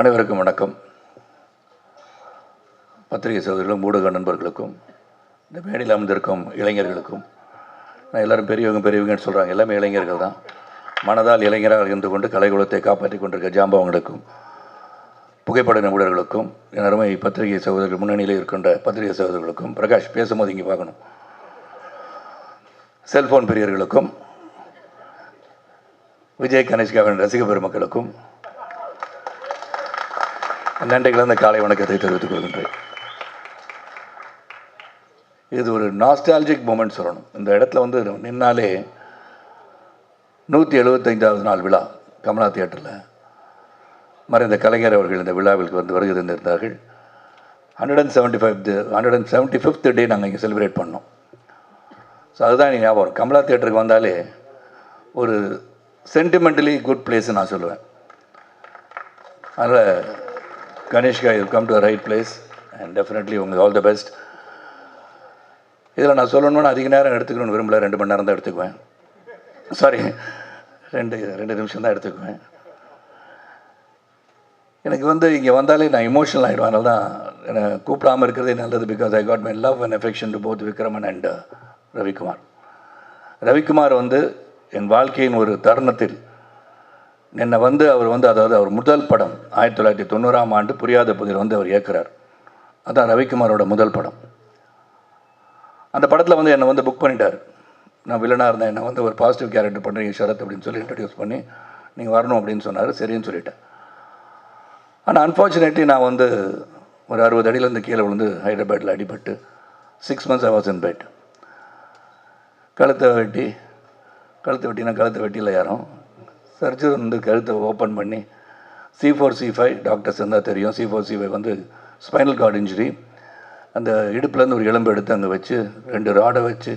அனைவருக்கும் வணக்கம். பத்திரிகை சகோதரிகளும் ஊடக நண்பர்களுக்கும் இந்த மேடையில் அமர்ந்திருக்கும் இளைஞர்களுக்கும் நான் எல்லாரும் பெரியவங்க பெரியவங்கன்னு சொல்கிறாங்க எல்லாமே இளைஞர்கள் தான். மனதால் இளைஞராக இருந்து கொண்டு கலைகுலத்தை காப்பாற்றி கொண்டிருக்க ஜாம்பவங்களுக்கும் புகைப்பட நிபுணர்களுக்கும் என் அருமை பத்திரிகை சகோதரர்கள் முன்னணியில் இருக்கின்ற பத்திரிகை சகோதரர்களுக்கும் பிரகாஷ் பேசும்போது இங்கே பார்க்கணும். செல்ஃபோன் பெரியர்களுக்கும் விஜய் கணேஷ்காவின் ரசிக பெருமக்களுக்கும் நன்றி கலந்த காலை வணக்கத்தை தெரிவித்துக் கொள்கின்றேன். இது ஒரு நாஸ்டாலஜிக் மூமெண்ட் சொல்லணும். இந்த இடத்துல வந்து நின்னாலே நூற்றி எழுபத்தைந்தாவது நாள் விழா கமலா தியேட்டரில். மறைந்த கலைஞர் அவர்கள் இந்த விழாவிற்கு வந்து வருகை தந்திருந்தார்கள். Hundred and seventy five hundred and seventy fifth day நாங்கள் இங்கே செலிப்ரேட் பண்ணோம். ஸோ அதுதான் ஞாபகம். கமலா தியேட்டருக்கு வந்தாலே ஒரு சென்டிமெண்டலி குட் பிளேஸ் நான் சொல்லுவேன். அதனால் கணேஷ்கா you come to right place and definitely உங்களுக்கு ஆல் த பெஸ்ட் இதில் நான் சொல்லணும்னு அதிக நேரம் எடுத்துக்கணும்னு விரும்பல ரெண்டு மணி நேரம் தான் எடுத்துக்குவேன். சாரி ரெண்டு ரெண்டு நிமிஷம் தான் எடுத்துக்குவேன். எனக்கு வந்து இங்கே வந்தாலே நான் இமோஷனல் ஆகிடுவேன் அதனால தான் என்னை கூப்பிடாமல் இருக்கிறதே நல்லது because I got my love and affection to both Vikraman and Ravikumar Ravikumar வந்து என் வாழ்க்கையின் ஒரு தருணத்தில் என்னை வந்து அவர் வந்து அதாவது அவர் முதல் படம் ஆயிரத்தி தொள்ளாயிரத்தி தொண்ணூறாம் ஆண்டு புரியாத புதிர் வந்து அவர் இயக்குறார். அதான் ரவிக்குமாரோட முதல் படம். அந்த படத்தில் வந்து என்னை வந்து புக் பண்ணிட்டார். நான் வில்லனாக இருந்தேன். என்னை வந்து ஒரு பாசிட்டிவ் கேரக்டர் பண்ணுறீங்க ஷரத் அப்படின்னு சொல்லி இன்ட்ரடியூஸ் பண்ணி நீங்கள் வரணும் அப்படின்னு சொன்னார் சரின்னு சொல்லிட்டேன். ஆனால் அன்ஃபார்ச்சுனேட்லி நான் வந்து ஒரு அறுபது அடியிலேருந்து கீழே விழுந்து ஹைதராபாத்தில் அடிபட்டு six months I was in bed கழுத்தை வெட்டி கழுத்தை வெட்டினா கழுத்தை வெட்டியில் யாரும் சர்ஜன் வந்து கழுத்தை ஓப்பன் பண்ணி C four C five doctors இருந்தால் தெரியும். சி ஃபோர் சி ஃபைவ் வந்து ஸ்பைனல் கார்டு இன்ஜுரி அந்த இடுப்புலேருந்து ஒரு எலும்பு எடுத்து அங்கே வச்சு ரெண்டு ராடை வச்சு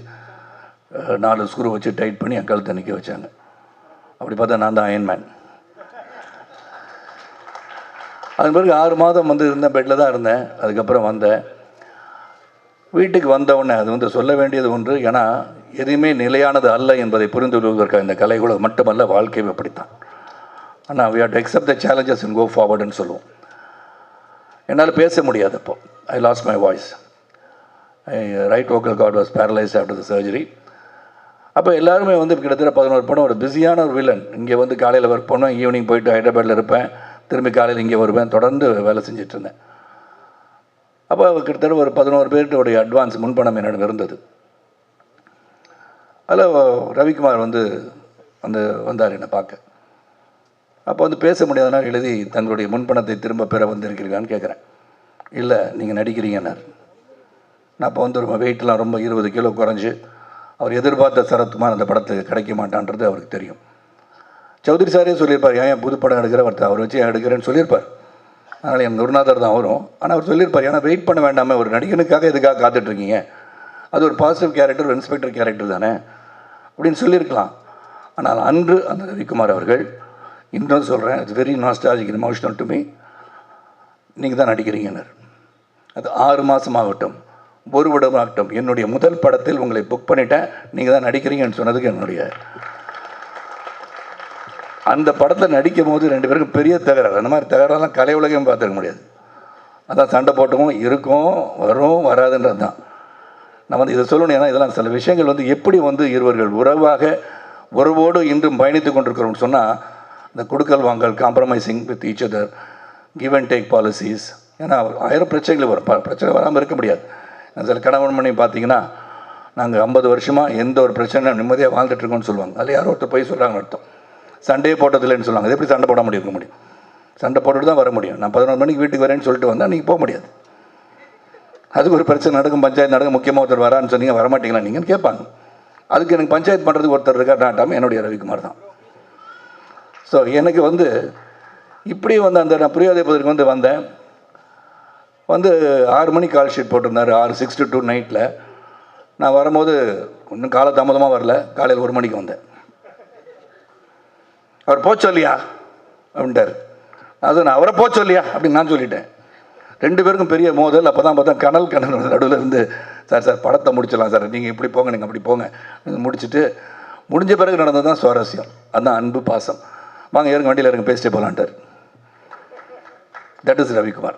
நாலு ஸ்க்ரூ வச்சு டைட் பண்ணி என் கழுத்தை நிற்க வச்சாங்க. அப்படி பார்த்தா நான் தான் அயன்மேன் அதன் பிறகு ஆறு மாதம் வந்து இருந்தேன் பெட்டில் தான் இருந்தேன். அதுக்கப்புறம் வந்தேன். வீட்டுக்கு வந்த உடனே அது வந்து சொல்ல வேண்டியது ஒன்று. ஏன்னா எதுவுமே நிலையானது அல்ல என்பதை புரிந்து கொள்வதற்காக இந்த கலைகளும் மட்டுமல்ல வாழ்க்கையும் அப்படித்தான். ஆனால் we have accept the the in go ஃபார்வர்டுன்னு சொல்லுவோம். என்னால் பேச முடியாது அப்போ. I lost my voice I right vocal cord was paralyse after the surgery அப்போ எல்லாருமே வந்து கிட்டத்தட்ட பதினோரு படம் ஒரு பிஸியான ஒரு வில்லன் இங்கே வந்து காலையில் ஒர்க் பண்ணுவேன் ஈவினிங் போயிட்டு ஹைதராபாத்தில் இருப்பேன். திரும்பி காலையில் இங்கே வருவேன் தொடர்ந்து வேலை செஞ்சுட்டு இருந்தேன். அப்போ கிட்டத்தட்ட ஒரு பதினோரு பேர்கிட்டோடைய அட்வான்ஸ் முன்பணம் என்னிடம் இருந்தது. அதில் ரவிக்குமார் வந்து வந்து வந்தார் என்னை பார்க்க. அப்போ வந்து பேச முடியாதனால் எழுதி தங்களுடைய முன்பணத்தை திரும்ப பெற வந்திருக்கிறீர்களான்னு கேட்குறேன் இல்லை நீங்கள் நடிக்கிறீங்கன்னார் நான் அப்போ வந்து ரொம்ப வெயிட்லாம் ரொம்ப இருபது கிலோ குறைஞ்சி அவர் எதிர்பார்த்த சரத்குமார் அந்த படத்துக்கு கிடைக்க மாட்டான்றது அவருக்கு தெரியும். சௌத்ரி சாரே சொல்லியிருப்பார் ஏன் புது படம் எடுக்கிற? ஒருத்தர் அவர் வச்சு ஏன் எடுக்கிறேன்னு சொல்லியிருப்பார். அதனால் என் குருநாதர் தான் வரும் ஆனால் அவர் சொல்லியிருப்பார் ஏன்னா வெயிட் பண்ண வேண்டாமல் ஒரு நடிகனுக்காக எதுக்காக காத்துட்ருக்கீங்க அது ஒரு பாசிட்டிவ் கேரக்டர் ஒரு இன்ஸ்பெக்டர் கேரக்டர் தானே. அப்படின்னு சொல்லியிருக்கலாம். ஆனால் அன்று அந்த ரவிக்குமார் அவர்கள் இன்றும் சொல்கிறேன் it's very nostalgic emotional to me நீங்கள் தான் நடிக்கிறீங்கன்னர் அது ஆறு மாதம் ஆகட்டும் ஒரு விடமாகட்டும் ஆகட்டும் என்னுடைய முதல் படத்தில் உங்களை புக் பண்ணிட்டேன் நீங்கள் தான் நடிக்கிறீங்கன்னு சொன்னதுக்கு என்னுடைய அந்த படத்தில் நடிக்கும் போது ரெண்டு பேருக்கும் பெரிய தகராறு. அந்த மாதிரி தகராறுலாம் கலை உலகம் பார்த்துருக்க முடியாது. அதான் சண்டை போட்டவும் இருக்கும் வரும் வராதுன்றது தான். நம்ம வந்து இதை சொல்லணும் ஏன்னா இதெல்லாம் சில விஷயங்கள் வந்து எப்படி வந்து இருவர்கள் உறவாக உறவோடு இன்றும் பயணித்து கொண்டிருக்கிறோம்னு சொன்னால் இந்த கொடுக்கல் வாங்கல் compromising with each other give and take policies ஏன்னா ஆயிரம் பிரச்சனைகள் வரும். பிரச்சனை வராமல் இருக்க முடியாது. சில கணவன் மணி பார்த்தீங்கன்னா நாங்கள் ஐம்பது வருஷமாக எந்த ஒரு பிரச்சனை நிம்மதியாக வாழ்ந்துட்டுருக்கோம்னு சொல்லுவாங்க. அதில் யாரோ ஒருத்தர் போய் சொல்கிறாங்க அர்த்தம். சண்டையே போட்டதில்லைன்னு சொல்லுவாங்க. அது எப்படி சண்டை போட முடியும்? இருக்க முடியும். சண்டை போட்டுட்டு தான் வர முடியும். நான் பதினொரு மணிக்கு வீட்டுக்கு வரேன்னு சொல்லிட்டு வந்தால் நீங்கள் போக முடியாது. அதுக்கு ஒரு பிரச்சனை நடக்கும் பஞ்சாயத்து நடக்கும் முக்கியமாக ஒருத்தர் வரான்னு சொன்னீங்க வரமாட்டீங்களா? நீங்கன்னு கேட்பாங்க. அதுக்கு எனக்கு பஞ்சாயத்து பண்ணுறதுக்கு ஒருத்தர் இருக்கா நாட்டாமல் என்னுடைய ரவிக்குமார் தான். ஸோ எனக்கு வந்து இப்படி வந்து அந்த நான் புரியாத பதற்கு வந்து வந்தேன். வந்து ஆறு மணிக்கு கால் ஷீட் போட்டிருந்தாரு ஆறு சிக்ஸ் டு டூ நைட்டில் நான் வரும்போது இன்னும் கால தாமதமாக வரல காலையில் ஒரு மணிக்கு வந்தேன். அவர் போச்சொல்லியா அப்படின்ட்டார். அது நான் அவரை போச்சொல்லியா அப்படின்னு நான் சொல்லிட்டேன். ரெண்டு பேருக்கும் பெரிய மோதல். அப்போ தான் பார்த்தா கனல் கனல் நடுவில் இருந்து சார் சார் படத்தை முடிச்சிடலாம் சார். நீங்கள் இப்படி போங்க நீங்கள் அப்படி போங்க. முடிச்சுட்டு முடிஞ்ச பிறகு நடந்தது தான் சுவாரஸ்யம். அதுதான் அன்பு பாசம். வாங்க இறங்க வண்டியில் இறங்க பேசிட்டே போகலான்ட்டார் தட் இஸ் ரவிக்குமார்.